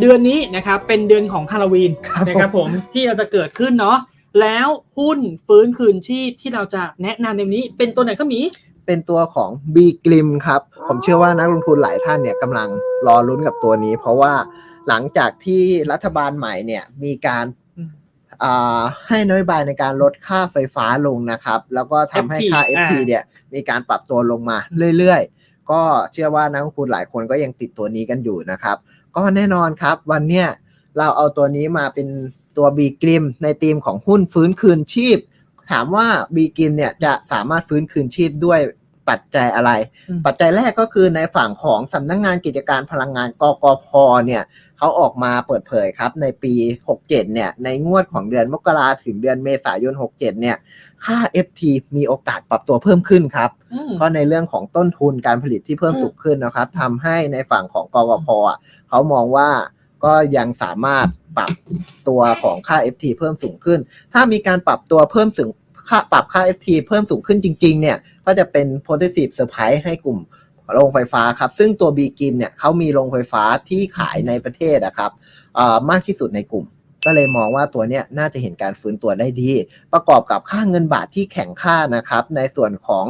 เดือนนี้นะครับเป็นเดือนของฮาโลวีนครับนะครับผมที่เราจะเกิดขึ้นเนาะแล้วหุ้นฟื้นคืนชีพที่เราจะแนะนำในวันนี้ เป็นตัวไหนก็มี เป็นตัวของ B g l i m ครับ ผมเชื่อว่านักลงทุนหลายท่านเนี่ยกำลังรอลุ้นกับตัวนี้ เพราะว่าหลังจากที่รัฐบาลใหม่เนี่ยมีการอืมอ่า ให้นโยบายในการลดค่าไฟฟ้าลงนะครับ แล้วก็ทำให้ FT ค่า FT อ่าเนี่ยมีการปรับตัวลงมาเรื่อยๆ ก็เชื่อว่านักลงทุนหลายคนก็ยังติดตัวนี้กันอยู่นะครับ ก็แน่นอนครับวันเนี้ยเราเอาตัวนี้มาเป็นตัว B g l i m ในธีมของหุ้นฟื้นคืนชีพ ถามว่า B g l i m เนี่ยจะสามารถฟื้นคืนชีพด้วย ปัจจัยอะไรอืมปัจจัยแรกก็คือในฝั่งของสำนักงงานกิจการพลังงานกกพเนี่ยเขาออกมาเปิดเผยครับในปี 67 เนี่ยในงวดของเดือนมกราถึงเดือนเมษายน 67 เนี่ยค่า FT มีโอกาสปรับตัวเพิ่มขึ้นครับอืมก็ในเรื่องของต้นทุนการผลิตที่เพิ่มสูงขึ้นนะครับทำให้ในฝั่งของกกพอะเขามองว่าก็ยังสามารถปรับตัวของค่า FT เพิ่มสูงขึ้น ถ้ามีการปรับตัวเพิ่มสูง ค่าปรับค่า FT เพิ่มสูงขึ้นจริง ๆ เนี่ย ก็จะเป็น positive surprise ให้กลุ่มโรงไฟฟ้าครับ ซึ่งตัว b กิมเนี่ยเขามีโรงไฟฟ้าที่ขายในประเทศนะครับเอ่อมากที่สุดในกลุ่ม ก็เลยมองว่าตัวเนี้ยน่าจะเห็นการฟื้นตัวได้ดี ประกอบกับค่าเงินบาทที่แข็งค่านะครับ ในส่วนของ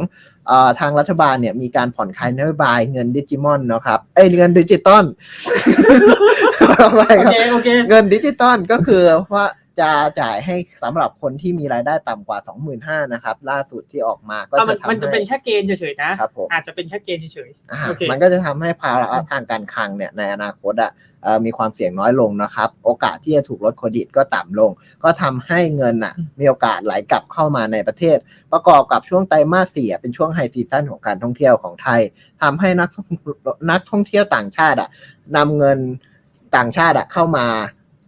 เออทางรัฐบาลเนี่ยมีการผ่อนคลายนโยบายเงินดิจิมอนนะครับเอ้ยเงินดิจิตอลโอเคโอเคเงินดิจิตอลก็คือว่า จะจ่ายให้สำหรับคนที่มีรายได้ต่ำกว่า 25,000นะครับ ล่าสุดที่ออกมาก็เอามัจะนทำมันจะให้เป็นแค่เกณฑ์เฉยๆนะ ครับผม อาจจะเป็นแค่เกณฑ์เฉย อ่าโอเค มันก็จะทำให้ภาระทางการคลังเนี่ยในอนาคตอะเอ่อมีความเสี่ยงน้อยลงนะครับ โอกาสที่จะถูกลดเครดิตก็ต่ำลง ก็ทำให้เงินอะมีโอกาสไหลกลับเข้ามาในประเทศ ประกอบกับช่วงไตรมาสสี่อะเป็นช่วงไฮซีซั่นของการท่องเที่ยวของไทยทำให้นักนักท่องเที่ยวต่างชาติอะนำเงินต่างชาติอะเข้ามา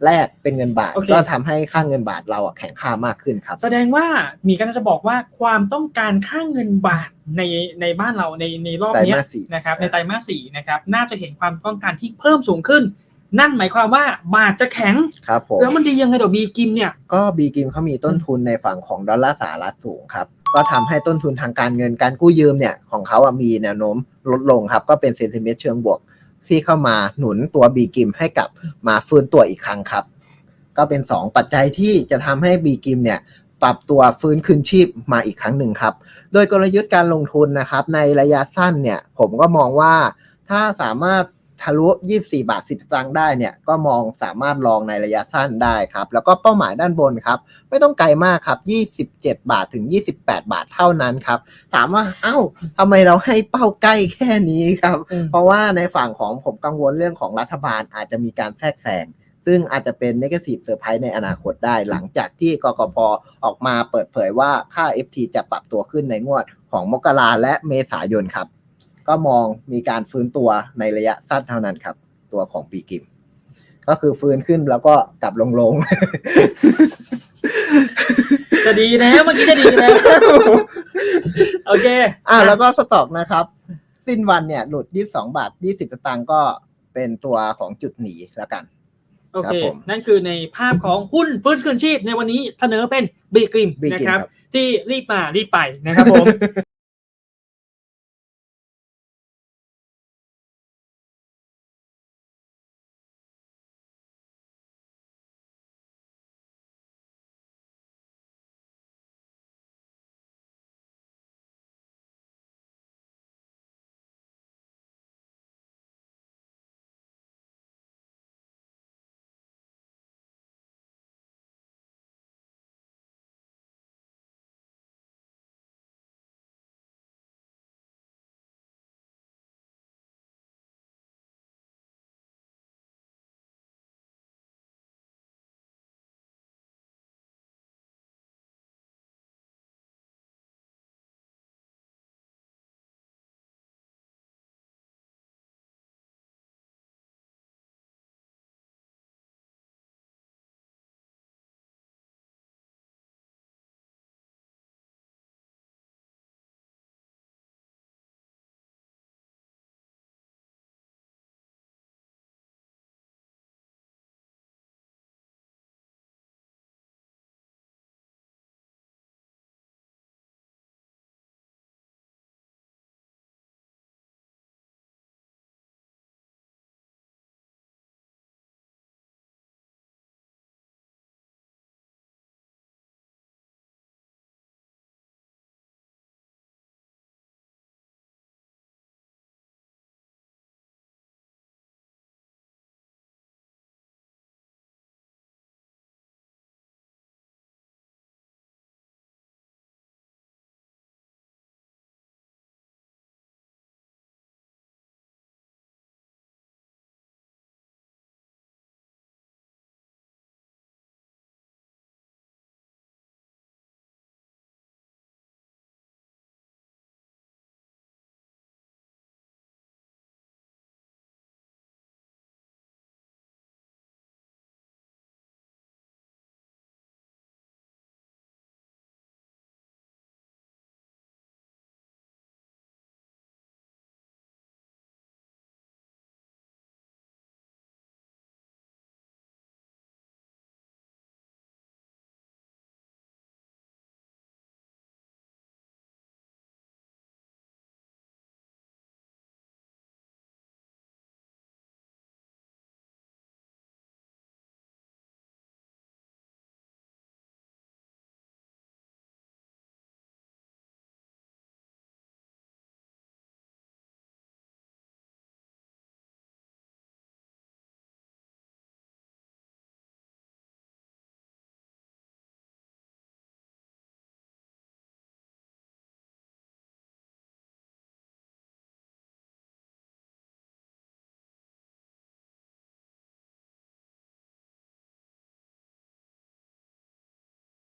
แลกเป็นเงินบาทโอเคก็ทำให้ค่าเงินบาทเราอะแข็งค่ามากขึ้นครับๆแสดงว่ามีการจะบอกว่าความต้องการค่าเงินบาทในในบ้านเราในในรอบไตรเนี้ยมาสสี่นะครับในไตรมาสสี่นะครับน่าจะเห็นความต้องการที่เพิ่มสูงขึ้น นั่นหมายความว่าบาทจะแข็งครับผมแล้วมันดียังไงต่อบีกิมเนี่ยก็บีกิมเขามีต้นทุนในฝั่งของดอลลาร์สหรัฐสูงครับก็ทำให้ต้นทุนทางการเงินการกู้ยืมเนี่ยของเขาอะมีแนวโน้มลดลงครับ ก็เป็นเซนติเมตรเชิงบวก ที่เข้ามาหนุนตัวบีกิมให้กลับมาฟื้นตัวอีกครั้งครับ ก็เป็น 2 ปัจจัยที่จะทำให้บีกิมเนี่ยปรับตัวฟื้นคืนชีพมาอีกครั้งหนึ่งครับ โดยกลยุทธ์การลงทุนนะครับในระยะสั้นเนี่ยผมก็มองว่าถ้าสามารถ ทะลุ 24 บาท 10สตางค์ได้เนี่ยก็มองสามารถลองในระยะสั้นได้ครับ แล้วก็เป้าหมายด้านบนครับ ไม่ต้องไกลมากครับ 27 บาทถึง 28 บาทเท่านั้นครับ ถามว่าเอ้าทำไมเราให้เป้าใกล้แค่นี้ครับอืมเพราะว่าในฝั่งของผมกังวลเรื่องของรัฐบาลอาจจะมีการแทรกแซงซึ่งอาจจะเป็น negative surprise ในอนาคตได้ หลังจากที่กกพออกมาเปิดเผยว่าค่า FT จะปรับตัวขึ้นในงวดของมกราและเมษายนครับ ก็มองมีการฟื้นตัวในระยะสั้นเท่านั้นครับ ตัวของปีกิม ก็คือฟื้นขึ้นแล้วก็กลับลงลงจะดีแล้วเมื่อกี้จะดีแล้วโอเค อ่าแล้วก็สต็อกนะครับ สิ้นวันเนี่ยหลุด22บาท20สตางค์ก็เป็นตัวของจุดหนีแล้วกัน โอครัเคบผมนั่นคือในภาพของหุ้นฟื้นคืนชีพในวันนี้เสนอเป็นบีกิม Big นะครับ Kim ครับ ที่รีบมารีบไปนะครับผม